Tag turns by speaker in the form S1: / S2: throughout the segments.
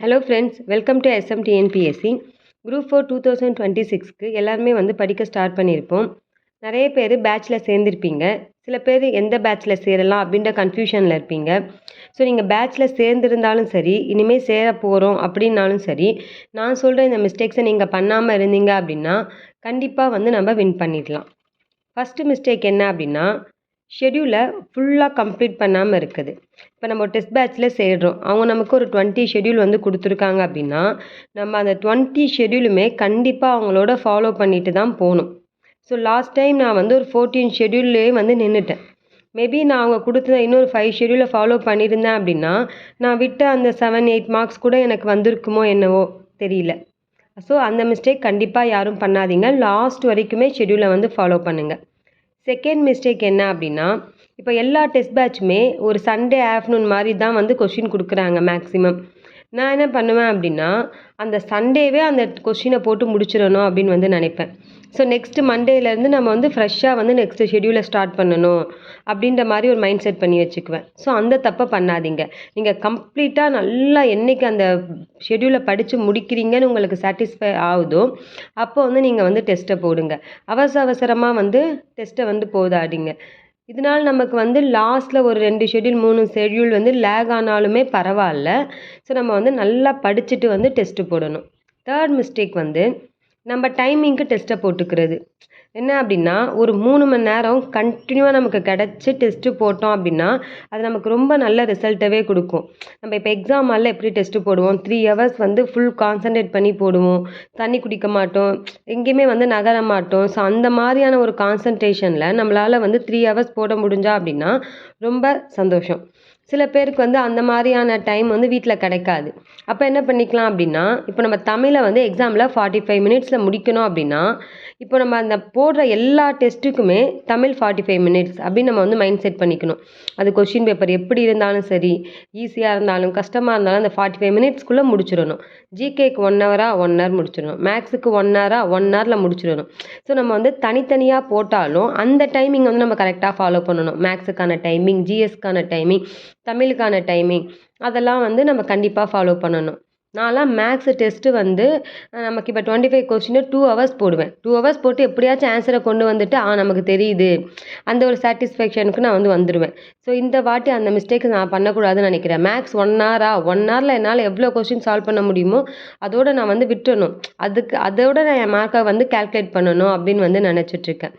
S1: Hello friends welcome to எஸ்எம்டிஎன்பிஎஸ்சி group four two thousand twenty சிக்ஸ்க்கு எல்லாருமே வந்து படிக்க ஸ்டார்ட் பண்ணியிருப்போம். நிறைய பேர் பேட்ச்சில் சேர்ந்துருப்பீங்க. சில பேர் எந்த பேட்ச்சில் சேரலாம் அப்படின்ற கன்ஃபியூஷனில் இருப்பீங்க. ஸோ நீங்கள் பேட்ச்சில் சேர்ந்துருந்தாலும் சரி இனிமேல் சேர போகிறோம் அப்படின்னாலும் சரி நான் சொல்கிற இந்த மிஸ்டேக்ஸை நீங்கள் பண்ணாமல் இருந்தீங்க அப்படின்னா கண்டிப்பாக வந்து நம்ம வின் பண்ணிடலாம். ஃபஸ்ட்டு மிஸ்டேக் என்ன அப்படின்னா ஷெடியூலை ஃபுல்லாக கம்ப்ளீட் பண்ணாமல் இருக்குது. இப்போ நம்ம டெஸ்ட் பேட்ச்சில் சேர்றோம். அவங்க நமக்கு ஒரு டுவெண்ட்டி ஷெடியூல் வந்து கொடுத்துருக்காங்க அப்படின்னா நம்ம அந்த டுவெண்ட்டி ஷெடியூலுமே கண்டிப்பாக அவங்களோட ஃபாலோ பண்ணிட்டு தான் போகணும். ஸோ லாஸ்ட் டைம் நான் வந்து ஒரு ஃபோர்டீன் ஷெடியூல்லே வந்து நின்றுட்டேன் மேபி நான் அவங்க கொடுத்த இன்னொரு ஃபைவ் ஷெடியூலை ஃபாலோ பண்ணியிருந்தேன் அப்படின்னா நான் விட்ட அந்த செவன் எயிட் மார்க்ஸ் கூட எனக்கு வந்திருக்குமோ என்னவோ தெரியல. ஸோ அந்த மிஸ்டேக் கண்டிப்பாக யாரும் பண்ணாதீங்க. லாஸ்ட் வரைக்குமே ஷெடியூலை வந்து ஃபாலோ பண்ணுங்கள் செகண்ட் மிஸ்டேக் என்ன அப்படின்னா இப்போ எல்லா டெஸ்ட் பேட்சுமே ஒரு சண்டே ஆஃப்டர்நூன் மாதிரி தான் வந்து கொஷின் கொடுக்குறாங்க மேக்ஸிமம் நான் என்ன பண்ணுவேன் அப்படின்னா அந்த சண்டேவே அந்த கொஷினை போட்டு முடிச்சிடணும் அப்படின்னு வந்து நினைப்பேன். ஸோ நெக்ஸ்ட்டு மண்டேலேருந்து நம்ம வந்து ஃப்ரெஷ்ஷாக வந்து நெக்ஸ்ட்டு ஷெடியூலை ஸ்டார்ட் பண்ணணும் அப்படின்ற மாதிரி ஒரு மைண்ட் செட் பண்ணி வச்சுக்குவேன். ஸோ அந்த தப்பை பண்ணாதீங்க. நீங்கள் கம்ப்ளீட்டாக நல்லா என்றைக்கு அந்த ஷெடியூலை படித்து முடிக்கிறீங்கன்னு உங்களுக்கு சாட்டிஸ்ஃபை ஆகுதோ அப்போ வந்து நீங்கள் வந்து டெஸ்ட்டை போடுங்க. அவசர அவசரமாக வந்து டெஸ்ட்டை வந்து போதாடிங்க இதனால் நமக்கு வந்து லாஸ்ட்டில் ஒரு ரெண்டு ஷெடியூல் மூணு ஷெடியூல் வந்து லேக் ஆனாலுமே பரவாயில்ல. ஸோ நம்ம வந்து நல்லா படிச்சுட்டு வந்து டெஸ்ட்டு போடணும். தேர்ட் மிஸ்டேக் வந்து நம்ம டைமிங்க்கு டெஸ்ட்டை போட்டுக்கிறது. என்ன அப்படின்னா ஒரு மூணு மணி நேரம் கண்டினியூவாக நமக்கு கிடச்சி டெஸ்ட்டு போட்டோம் அப்படின்னா அது நமக்கு ரொம்ப நல்ல ரிசல்ட்டவே கொடுக்கும். நம்ம இப்போ எக்ஸாம் எப்படி டெஸ்ட்டு போடுவோம்? த்ரீ ஹவர்ஸ் வந்து ஃபுல் கான்சன்ட்ரேட் பண்ணி போடுவோம். தண்ணி குடிக்க மாட்டோம். எங்கேயுமே வந்து நகர மாட்டோம். ஸோ அந்த மாதிரியான ஒரு கான்சன்ட்ரேஷனில் நம்மளால் வந்து த்ரீ ஹவர்ஸ் போட முடிஞ்சா அப்படின்னா ரொம்ப சந்தோஷம். சில பேருக்கு வந்து அந்த மாதிரியான டைம் வந்து வீட்டில் கிடைக்காது. அப்போ என்ன பண்ணிக்கலாம் அப்படின்னா இப்போ நம்ம தமிழை வந்து எக்ஸாமில் ஃபார்ட்டி ஃபைவ் மினிட்ஸில் முடிக்கணும் அப்படின்னா இப்போ நம்ம அந்த போடுற எல்லா டெஸ்ட்டுக்குமே தமிழ் ஃபார்ட்டி ஃபைவ் மினிட்ஸ் அப்படின்னு நம்ம வந்து மைண்ட் செட் பண்ணிக்கணும். அது கொஷின் பேப்பர் எப்படி இருந்தாலும் சரி ஈஸியாக இருந்தாலும் கஷ்டமாக இருந்தாலும் அந்த ஃபார்ட்டி ஃபைவ் மினிட்ஸ்க்குள்ளே முடிச்சிடணும். ஜிகேக்கு ஒன் ஹவராக ஒன் ஹவர் முடிச்சிடணும். மேக்ஸுக்கு ஒன் ஹவராக ஒன் ஹவரில் முடிச்சிடணும். ஸோ நம்ம வந்து தனித்தனியாக போட்டாலும் அந்த டைமிங் வந்து நம்ம கரெக்டாக ஃபாலோ பண்ணணும். மேக்ஸுக்கான டைமிங் ஜிஎஸ்க்கான டைமிங் தமிழுக்கான டைமிங் அதெல்லாம் வந்து நம்ம கண்டிப்பாக ஃபாலோ பண்ணணும். நான்லாம் மேக்ஸ் டெஸ்ட்டு வந்து நமக்கு இப்போ twenty five question two hours போடுவேன். டூ ஹவர்ஸ் போட்டு எப்படியாச்சும் ஆன்சரை கொண்டு வந்துட்டு ஆ நமக்கு தெரியுது. அந்த ஒரு சாட்டிஸ்ஃபேக்ஷனுக்கு நான் வந்து வந்துடுவேன் ஸோ இந்த வாட்டி அந்த மிஸ்டேக் நான் பண்ணக்கூடாதுன்னு நினைக்கிறேன். மேக்ஸ் ஒன் ஹவரா ஒன் ஹவரில் என்னால் எவ்வளோ கொஸ்டின் சால்வ் பண்ண முடியுமோ அதோடு நான் வந்து விட்டுறணும். அதுக்கு அதோட நான் என் மார்க்கை வந்து கேல்குலேட் பண்ணணும் அப்படின்னு வந்து நினச்சிட்ருக்கேன்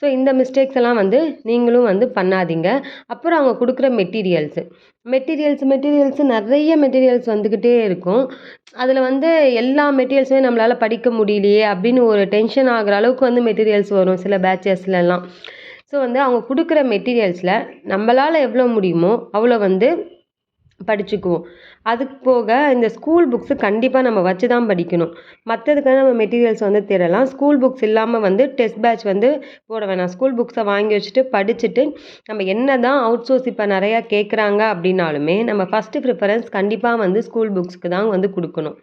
S1: ஸோ இந்த மிஸ்டேக்ஸ் எல்லாம் வந்து நீங்களும் வந்து பண்ணாதீங்க. அப்புறம் அவங்க கொடுக்குற மெட்டீரியல்ஸு மெட்டீரியல்ஸ் மெட்டீரியல்ஸு நிறைய மெட்டீரியல்ஸ் வந்துக்கிட்டே இருக்கும். அதில் வந்து எல்லா மெட்டீரியல்ஸுமே நம்மளால் படிக்க முடியலையே அப்படின்னு ஒரு டென்ஷன் ஆகிற அளவுக்கு வந்து மெட்டீரியல்ஸ் வரும் சில பேட்சஸ்லலாம் ஸோ வந்து அவங்க கொடுக்குற மெட்டீரியல்ஸில் நம்மளால் எவ்வளோ முடியுமோ அவ்வளோ வந்து படிச்சுக்குவோம். அதுக்கு போக இந்த ஸ்கூல் புக்ஸு கண்டிப்பாக நம்ம வச்சு தான் படிக்கணும். மற்றதுக்கான நம்ம மெட்டீரியல்ஸ் வந்து தேடலாம். ஸ்கூல் புக்ஸ் இல்லாமல் வந்து டெஸ்ட் பேட்ச் வந்து போட வேணாம். ஸ்கூல் புக்ஸை வாங்கி வச்சுட்டு படிச்சுட்டு நம்ம என்ன தான் அவுட் சோர்ஸ் இப்போ நிறையா கேட்குறாங்க அப்படின்னாலுமே நம்ம ஃபஸ்ட்டு ப்ரிஃபரன்ஸ் கண்டிப்பாக வந்து ஸ்கூல் புக்ஸ்க்கு தான் வந்து கொடுக்கணும்.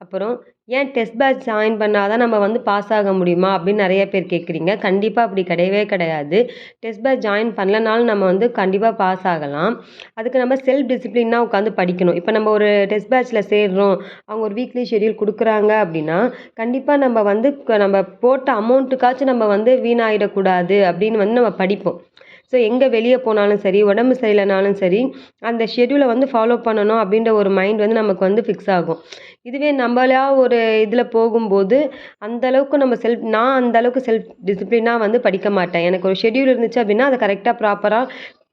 S1: அப்புறம் ஏன் டெஸ்ட் பேட்ச் ஜாயின் பண்ணால் தான் நம்ம வந்து பாஸ் ஆக முடியுமா? அப்படின்னு நிறைய பேர் கேட்குறீங்க. கண்டிப்பாக அப்படி கிடையவே கிடையாது. டெஸ்ட் பேட்ச் ஜாயின் பண்ணலனாலும் நம்ம வந்து கண்டிப்பாக பாஸ் ஆகலாம். அதுக்கு நம்ம செல்ஃப் டிசிப்ளினாக உட்காந்து படிக்கணும். இப்போ நம்ம ஒரு டெஸ்ட் பேட்ச்சில் சேர்றோம். அவங்க ஒரு வீக்லி ஷெடியூல் கொடுக்குறாங்க அப்படின்னா கண்டிப்பாக நம்ம வந்து நம்ம போட்ட அமௌண்ட்டுக்காச்சும் நம்ம வந்து வீணாகிடக்கூடாது அப்படின்னு வந்து நம்ம படிப்போம். ஸோ எங்கே வெளியே போனாலும் சரி உடம்பு சரியில்லைனாலும் சரி அந்த ஷெடியூலை வந்து ஃபாலோ பண்ணணும் அப்படின்ற ஒரு மைண்ட் வந்து நமக்கு வந்து ஃபிக்ஸ் ஆகும். இதுவே நம்மளா ஒரு இதில் போகும்போது அந்தளவுக்கு நம்ம செல்ஃப் நான் அந்தளவுக்கு செல்ஃப் டிசிப்ளினாக வந்து படிக்க மாட்டேன். எனக்கு ஒரு ஷெடியூல் இருந்துச்சு அப்படின்னா அதை கரெக்டாக ப்ராப்பராக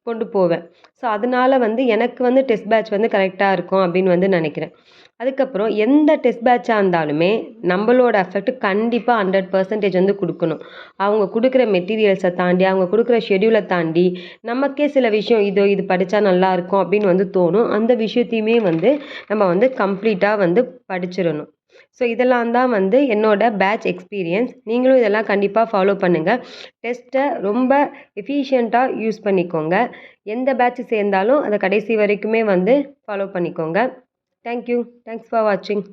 S1: கொண்டு போவேன். ஸோ அதனால் வந்து எனக்கு வந்து டெஸ்ட் பேட்ச் வந்து கரெக்டாக இருக்கும் அப்படின்னு வந்து நினைக்கிறேன். அதுக்கப்புறம் எந்த டெஸ்ட் பேட்சாக இருந்தாலுமே நம்மளோட எஃபெக்ட் கண்டிப்பாக ஹண்ட்ரட் பர்சன்டேஜ் வந்து கொடுக்கணும். அவங்க கொடுக்குற மெட்டீரியல்ஸை தாண்டி அவங்க கொடுக்குற ஷெடியூலை தாண்டி நமக்கே சில விஷயம் இதோ இது படித்தா நல்லாயிருக்கும் அப்படின்னு வந்து தோணும். அந்த விஷயத்தையுமே வந்து நம்ம வந்து கம்ப்ளீட்டாக வந்து படிச்சிடணும். ஸோ இதெல்லாம் தான் வந்து என்னோட பேட்ச் எக்ஸ்பீரியன்ஸ் நீங்களும் இதெல்லாம் கண்டிப்பாக ஃபாலோ பண்ணுங்கள் டெஸ்ட்டை ரொம்ப எஃபிஷியண்ட்டாக யூஸ் பண்ணிக்கோங்க. எந்த பேட்ச் சேர்ந்தாலும் அதை கடைசி வரைக்குமே வந்து ஃபாலோ பண்ணிக்கோங்க. தேங்க்யூ தேங்க்ஸ் ஃபார் வாட்சிங்